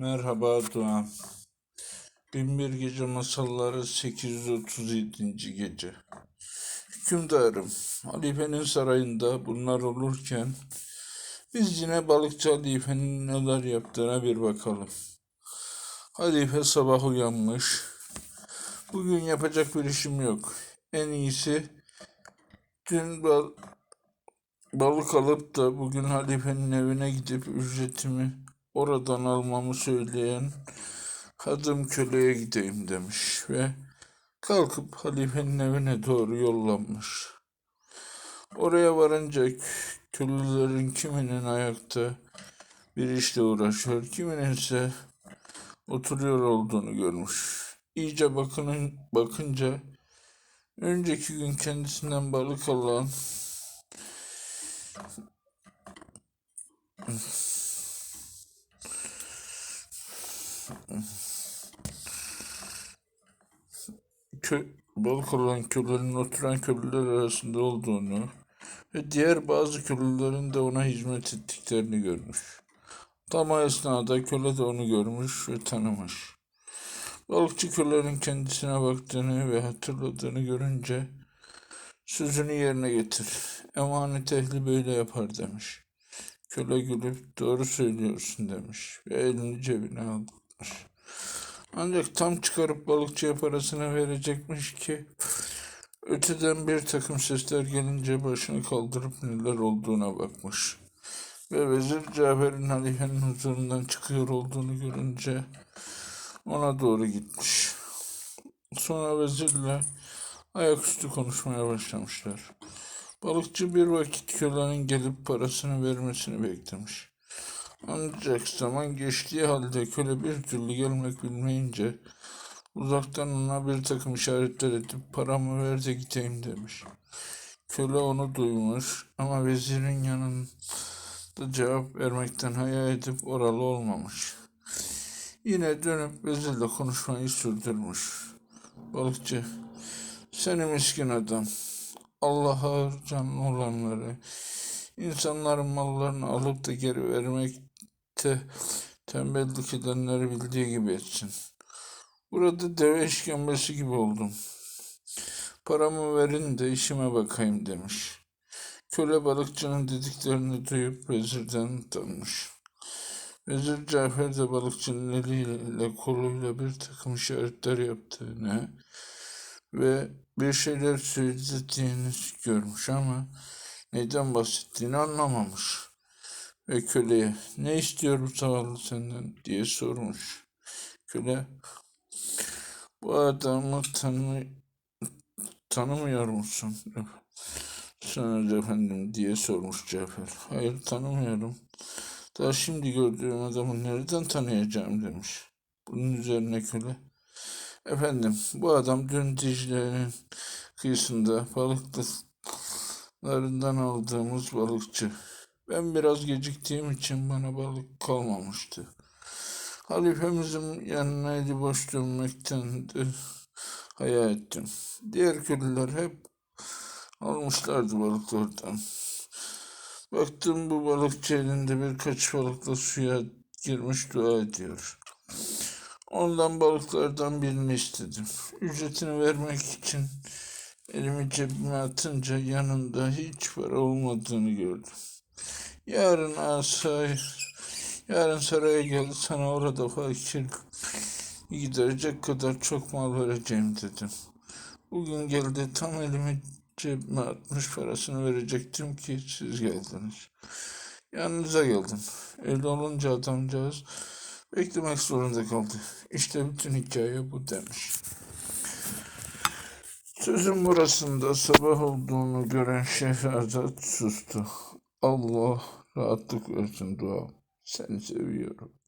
Merhaba Doğan. Binbir Gece Masalları 837. Gece. Hükümdarım, halifenin sarayında bunlar olurken biz yine balıkçı halifenin neler yaptığına bir bakalım. Halife sabah uyanmış. Bugün yapacak bir işim yok. En iyisi dün bal balık alıp da bugün halifenin evine gidip ücretimi oradan almamı söyleyen hadım köleye gideyim demiş ve kalkıp halifenin evine doğru yollanmış. Oraya varınca köylülerin kiminin ayakta bir işle uğraşıyor, kiminin ise oturuyor olduğunu görmüş. İyice bakının, bakınca önceki gün kendisinden balık alan kö, balık alan kölenin oturan köleler arasında olduğunu ve diğer bazı kölelerin de ona hizmet ettiklerini görmüş. Tam o esnada köle de onu görmüş ve tanımış. Balıkçı kölenin kendisine baktığını ve hatırladığını görünce sözünü yerine getir. Emanet ehli böyle yapar demiş. Köle gülüp doğru söylüyorsun demiş ve elini cebine almış. Ancak tam çıkarıp balıkçıya parasını verecekmiş ki öteden bir takım sesler gelince başını kaldırıp neler olduğuna bakmış. Ve Vezir Cafer'in halifenin huzurundan çıkıyor olduğunu görünce ona doğru gitmiş. Sonra vezirle ayaküstü konuşmaya başlamışlar. Balıkçı bir vakit kölenin gelip parasını vermesini beklemiş. Ancak zaman geçtiği halde köle bir türlü gelmek bilmeyince uzaktan ona bir takım işaretler edip paramı ver de gideyim demiş. Köle onu duymuş ama vezirin yanında cevap vermekten hayal edip oralı olmamış. Yine dönüp vezirle konuşmayı sürdürmüş. Balıkçı, seni miskin adam, Allah'a canlı olanları, insanların mallarını alıp da geri vermekte tembellik edenleri bildiği gibi etsin. Burada deve işkembesi gibi oldum. Paramı verin de işime bakayım demiş. Köle balıkçının dediklerini duyup vezirden tanımış. Vezir Cafer de balıkçının eliyle koluyla bir takım işaretler yaptığını ve bir şeyler söylediğini görmüş ama neyden bahsettiğini anlamamış. Ve köleye ne istiyor bu zavallı senden diye sormuş. Köle bu adamı tanı tanımıyor musun? Sana efendim diye sormuş Cafer. Hayır tanımıyorum. Daha şimdi gördüğüm adamı nereden tanıyacağım demiş. Bunun üzerine köle. Efendim bu adam dün Dicle'nin kıyısında balıklarından aldığımız balıkçı. Ben biraz geciktiğim için bana balık kalmamıştı. Halifemizin yanına boş dönmekten de hayal ettim. Diğer köylüler hep almışlardı balıklardan. Baktım bu balıkçı elinde birkaç balıkla suya girmiş dua ediyor. Ondan balıklardan birini istedim. Ücretini vermek için elimi cebime atınca yanında hiç para olmadığını gördüm. Yarın asay, yarın saraya gel sana orada fakir giderecek kadar çok mal vereceğim dedim. Bugün geldi tam elimi cebime atmış parasını verecektim ki siz geldiniz. Yanınıza geldim. Öyle olunca adamcağız beklemek zorunda kaldı. İşte bütün hikaye bu demiş. Sözün burasında sabah olduğunu gören Şehrazat sustu. Allah rahatlık versin dua. Seni seviyorum.